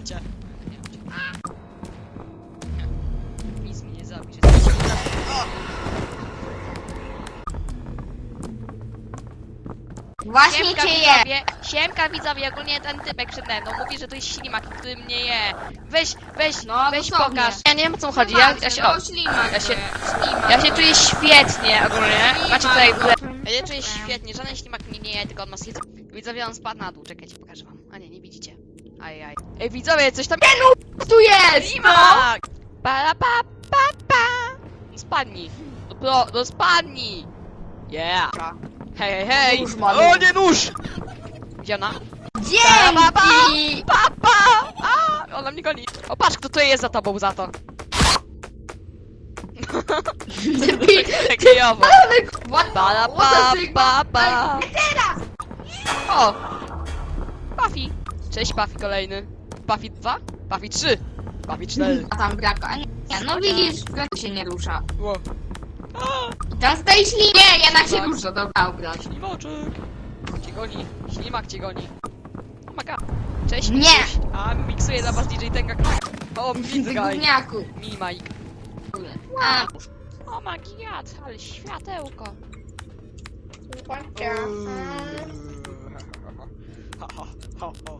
mam cię. Nie. Nic zabije. Właśnie Siemka cię je! widzowie, siemka widzowie, ogólnie ten typek przede mną mówi, że to jest ślimak, który mnie je. Weź, weź, No, weź dosłownie. pokaż. Ja nie wiem o co chodzi, ja, ja się, o, no, ślimak, ja się- ślimak. ja się czuję świetnie ogólnie. Macie tutaj, Ślimak. ja się czuję świetnie, żaden ślimak mnie nie je, tylko on ma. Widzowie, on spadł na dół, czekajcie, pokażę wam. A nie, nie widzicie. Ajaj. Ej widzowie, coś tam... Tu jest! Ślimak! Para pa pa pa! No Spadnij. No, pro, no spadnij! Yeah! Hej, hej, hej! Nóż O nie, nóż! Gdzie ona? Dzięki! Papa! A, ona mnie goni. O, patrz, kto to jest za tobą za to. Gejowo. Para what pa the pa pa. Ej, Teraz! O! Puffy. Cześć, Puffy kolejny. Puffy 2? Puffy 3. Puffy 4. A tam braka. A nie, no widzisz, braka się nie rusza. Wow. I tam stoi ślimak. Nie, jednak się Tak. rusza, dobra, obraz. Ślimaczek. Cię goni. Ślimak cię goni. Oh my god. Cześć, Nie. Mikuś. A, miksuję dla was DJ Tenga. O, Ty Pizgaj. gówniaku. Mi Mike. A, O my god, ale światełko. Ha, ha, ha, ha.